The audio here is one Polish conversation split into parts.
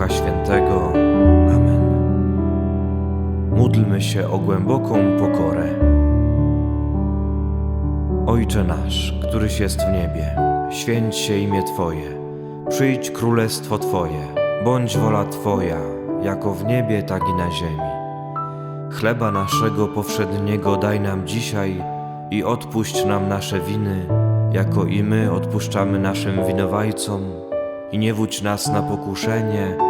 Ducha Świętego. Amen. Módlmy się o głęboką pokorę. Ojcze nasz, któryś jest w niebie, święć się imię Twoje, przyjdź królestwo Twoje, bądź wola Twoja, jako w niebie, tak i na ziemi. Chleba naszego powszedniego daj nam dzisiaj i odpuść nam nasze winy, jako i my odpuszczamy naszym winowajcom. I nie wódź nas na pokuszenie,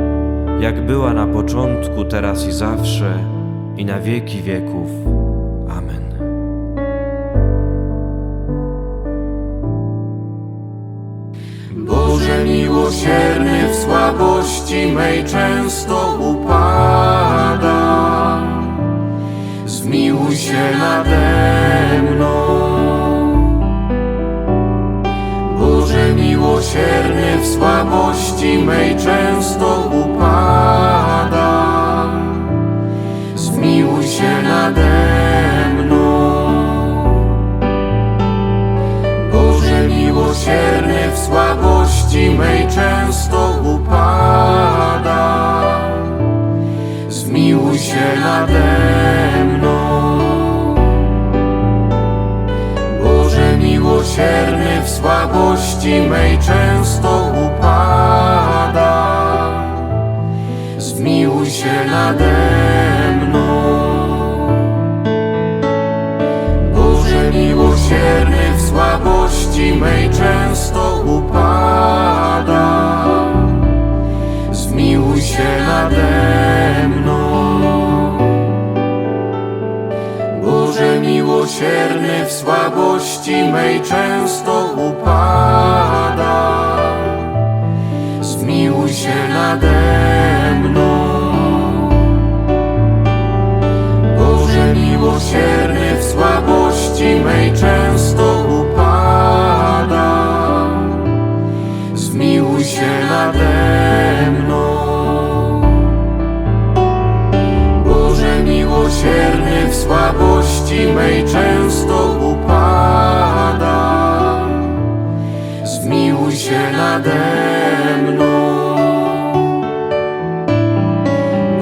jak była na początku, teraz i zawsze, i na wieki wieków. Amen. Boże miłosierny w słabości mej często upadam. Zmiłuj się nade mną. Miłosierny w słabości mej często upadam. Zmiłuj się nade mną. Boże miłosierny w słabości mej często upadam. Zmiłuj się nade mną. Miłosierny w słabości mej często upadam. Zmiłuj się nade mną. Boże miłosierny w słabości mej często upadam. Miłosierny w słabości mej często upadam. Zmiłuj się nade mną. Boże miłosierny w słabości mej często upadam. Zmiłuj się nade mną. Słabości mej często upadam. Zmiłuj się nade mną.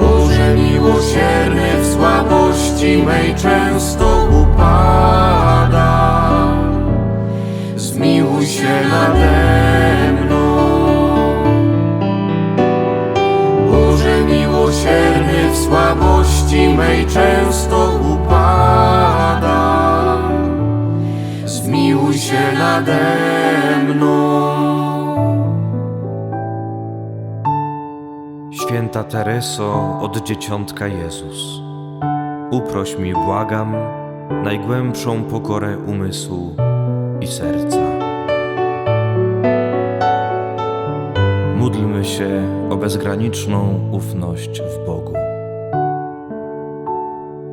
Boże miłosierny w słabości mej często upadam. Zmiłuj się nade mną. Boże miłosierny w słabości mej często upadam. Zmiłuj się nade mną. Święta Tereso od Dzieciątka Jezus, uproś mi, błagam, najgłębszą pokorę umysłu i serca. Módlmy się o bezgraniczną ufność w Bogu.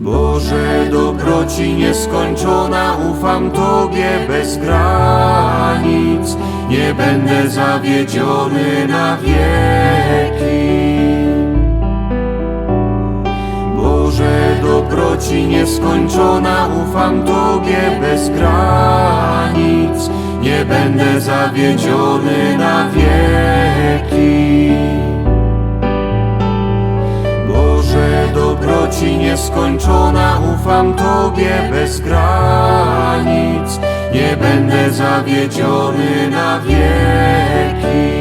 Boże dobroci nieskończona, ufam Tobie bez granic. Nie będę zawiedziony na wieki. dobroci nieskończona, ufam Tobie bez granic. Nie będę zawiedziony na wieki. Nieskończona, ufam Tobie bez granic. Nie będę zawiedziony na wieki.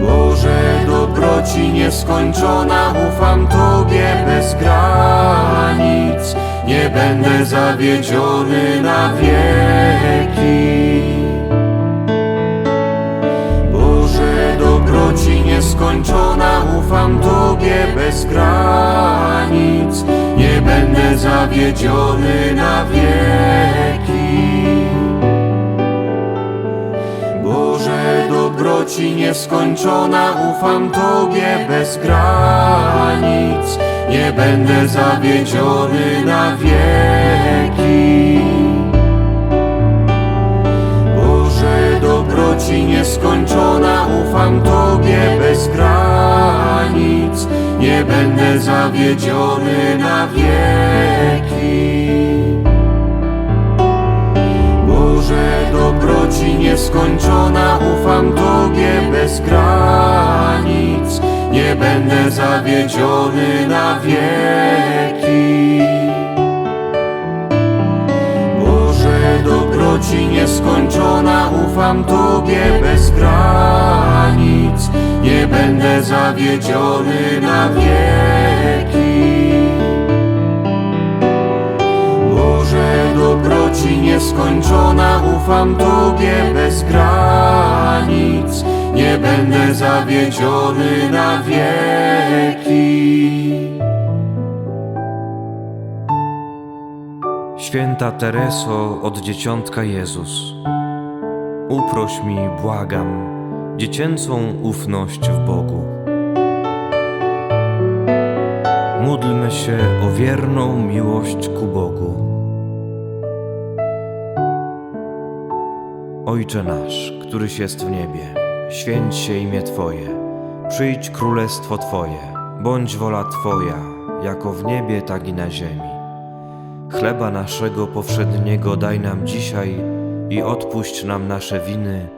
Boże, dobroci nieskończona, ufam Tobie bez granic. Nie będę zawiedziony na wieki. Boże, dobroci nieskończona, ufam Tobie bez granic. Zawiedziony na wieki. Boże, dobroci nieskończona, ufam Tobie bez granic. Nie będę zawiedziony na wieki. Boże, dobroci nieskończona, ufam Tobie bez granic. Nie będę zawiedziony na wieki. Boże, dobroci nieskończona, ufam Tobie bez granic. Nie będę zawiedziony na wieki. Boże, dobroci nieskończona, ufam Tobie bez granic. Nie będę zawiedziony na wieki. Boże, dobroci nieskończona, ufam Tobie bez granic. Nie będę zawiedziony na wieki. Święta Tereso od dzieciątka Jezus, uproś mi, błagam, dziecięcą ufność w Bogu. Módlmy się o wierną miłość ku Bogu. Ojcze nasz, któryś jest w niebie, święć się imię Twoje, przyjdź królestwo Twoje, bądź wola Twoja, jako w niebie, tak i na ziemi. Chleba naszego powszedniego daj nam dzisiaj i odpuść nam nasze winy,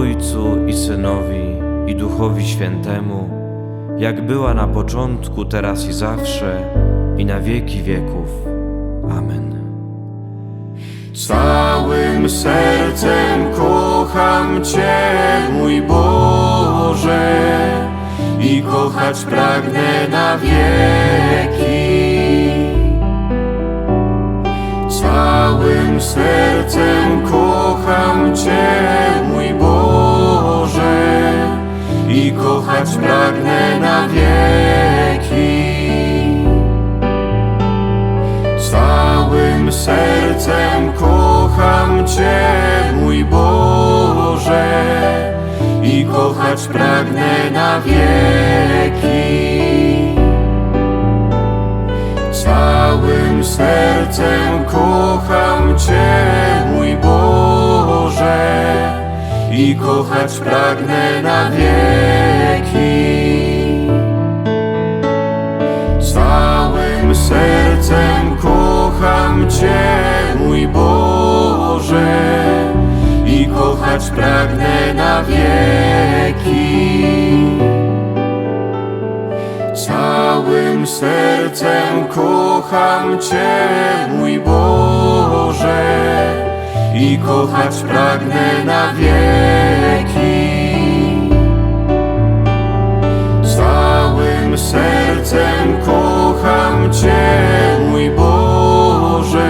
Ojcu i Synowi i Duchowi Świętemu, jak była na początku, teraz i zawsze, i na wieki wieków. Amen. Całym sercem kocham Cię, mój Boże, i kochać pragnę na wieki. Całym sercem kocham Cię, mój Boże, i kochać pragnę na wieki. Całym sercem kocham Cię, mój Boże, i kochać pragnę na wieki. Całym sercem kocham Cię, mój Boże, i kochać pragnę na wieki. Całym sercem kocham Cię, mój Boże, i kochać pragnę na wieki. Całym sercem kocham Cię, mój Boże, i kochać pragnę na wieki. Całym sercem kocham Cię, mój Boże,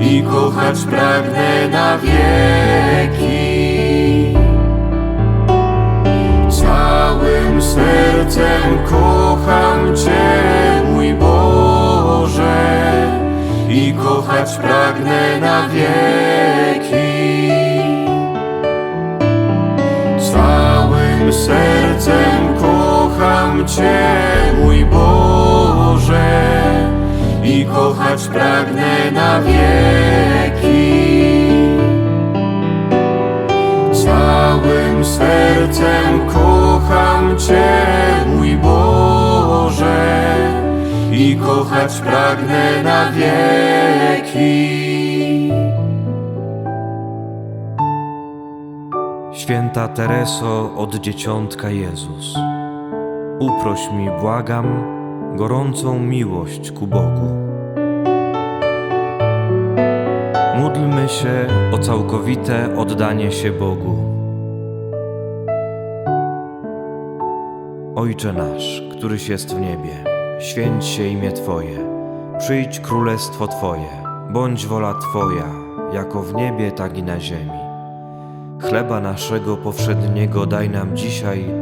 i kochać pragnę na wieki. Całym sercem kocham Cię, mój Boże, i kochać pragnę na wieki. Cię, mój Boże, i kochać pragnę na wieki. Całym sercem kocham Cię, mój Boże, i kochać pragnę na wieki. Święta Tereso od dzieciątka Jezus, uproś mi, błagam, gorącą miłość ku Bogu. Módlmy się o całkowite oddanie się Bogu. Ojcze nasz, któryś jest w niebie, święć się imię Twoje, przyjdź królestwo Twoje, bądź wola Twoja, jako w niebie, tak i na ziemi. Chleba naszego powszedniego daj nam dzisiaj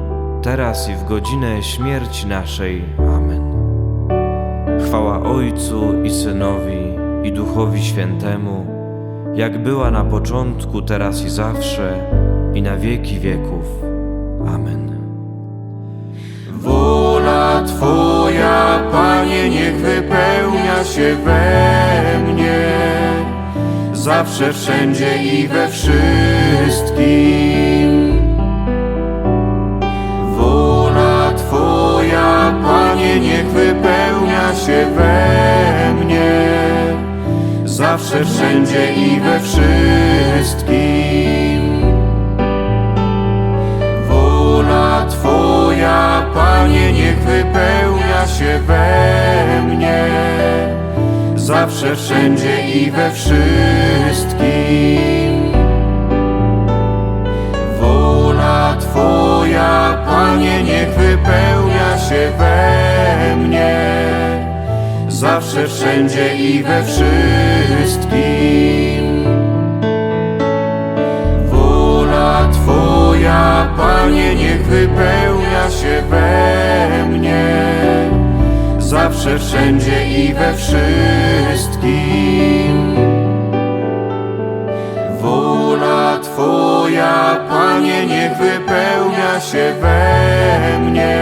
teraz i w godzinę śmierci naszej. Amen. Chwała Ojcu i Synowi i Duchowi Świętemu, jak była na początku, teraz i zawsze, i na wieki wieków. Amen. Wola Twoja, Panie, niech wypełnia się we mnie, zawsze, wszędzie i we wszystkim. Panie, niech wypełnia się we mnie, zawsze, wszędzie i we wszystkim. Wola Twoja, Panie, niech wypełnia się we mnie, zawsze, wszędzie i we wszystkim. Panie, niech wypełnia się we mnie, zawsze, wszędzie i we wszystkim. Wola Twoja, Panie, niech wypełnia się we mnie, zawsze, wszędzie i we wszystkim. Się we mnie,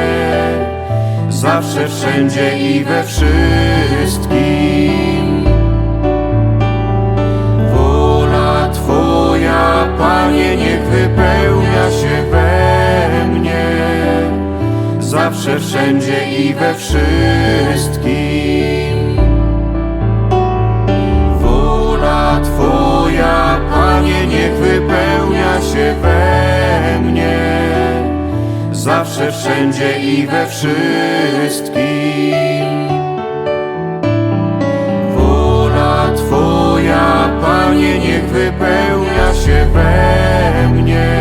zawsze, wszędzie i we wszystkim. Wola Twoja, Panie, niech wypełnia się we mnie, zawsze, wszędzie i we wszystkim. Wola Twoja, Panie, niech wypełnia się wszędzie i we wszystkim. Wola Twoja, Panie, niech wypełnia się we mnie,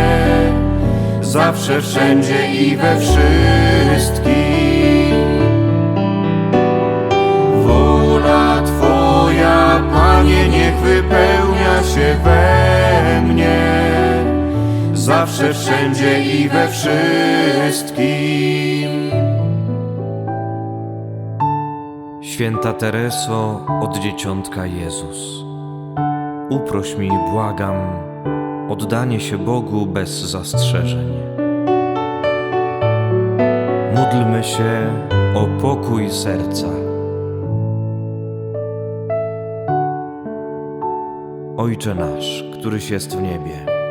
zawsze, wszędzie i we wszystkim. Wola Twoja, Panie, niech wypełnia się we mnie, zawsze, wszędzie i we wszystkim. Święta Tereso od dzieciątka Jezus, uproś mi, błagam, oddanie się Bogu bez zastrzeżeń. Módlmy się o pokój serca. Ojcze nasz, któryś jest w niebie,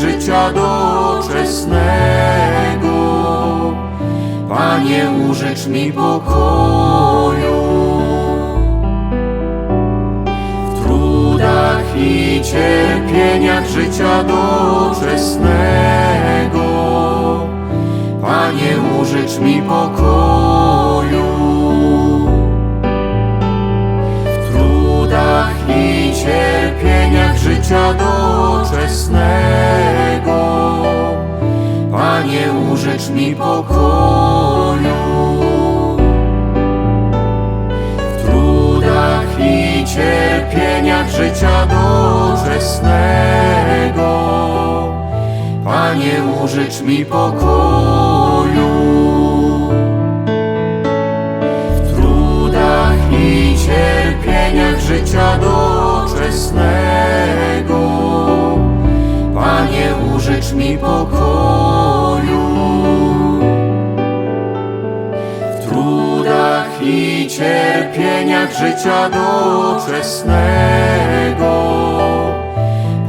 życia doczesnego Panie użycz mi pokoju. W trudach i cierpieniach życia doczesnego Panie użycz mi pokoju. W trudach i cierpieniach życia doczesnego. Użycz mi pokoju. W trudach i cierpieniach życia doczesnego. Panie, użycz mi pokoju. W trudach i cierpieniach życia doczesnego. Mi pokoju. W trudach i cierpieniach życia doczesnego.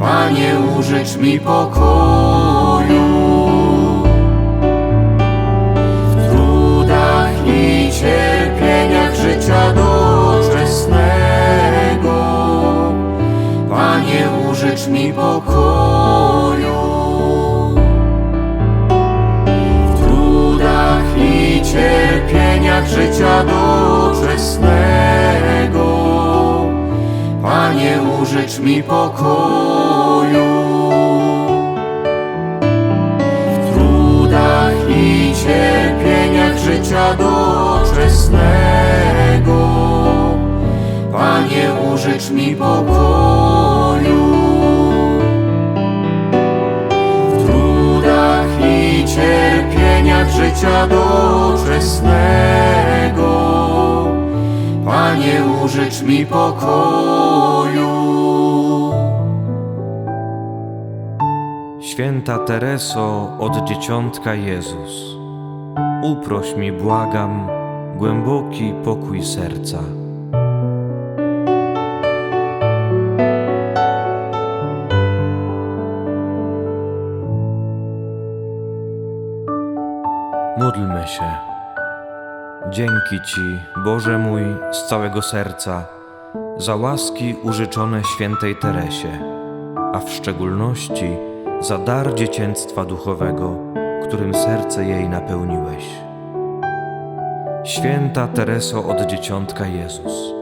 Panie, użycz mi pokoju. W trudach i cierpieniach życia doczesnego. Panie, użycz mi pokoju. Cierpieniach życia doczesnego. Panie, użycz mi pokoju. W trudach i cierpieniach życia doczesnego. Panie, użycz mi pokoju. W trudach i cierpieniach życia doczesnego. Panie, użycz mi pokoju. Święta Tereso od dzieciątka Jezus, uproś mi, błagam, głęboki pokój serca. Dzięki Ci, Boże mój, z całego serca, za łaski użyczone świętej Teresie a w szczególności za dar dziecięctwa duchowego, którym serce jej napełniłeś. Święta Tereso od dzieciątka Jezus,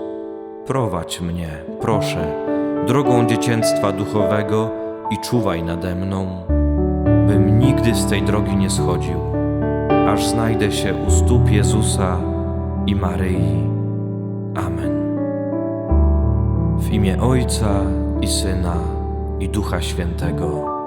prowadź mnie, proszę, drogą dziecięctwa duchowego i czuwaj nade mną, bym nigdy z tej drogi nie schodził, aż znajdę się u stóp Jezusa i Maryi. Amen. W imię Ojca i Syna i Ducha Świętego.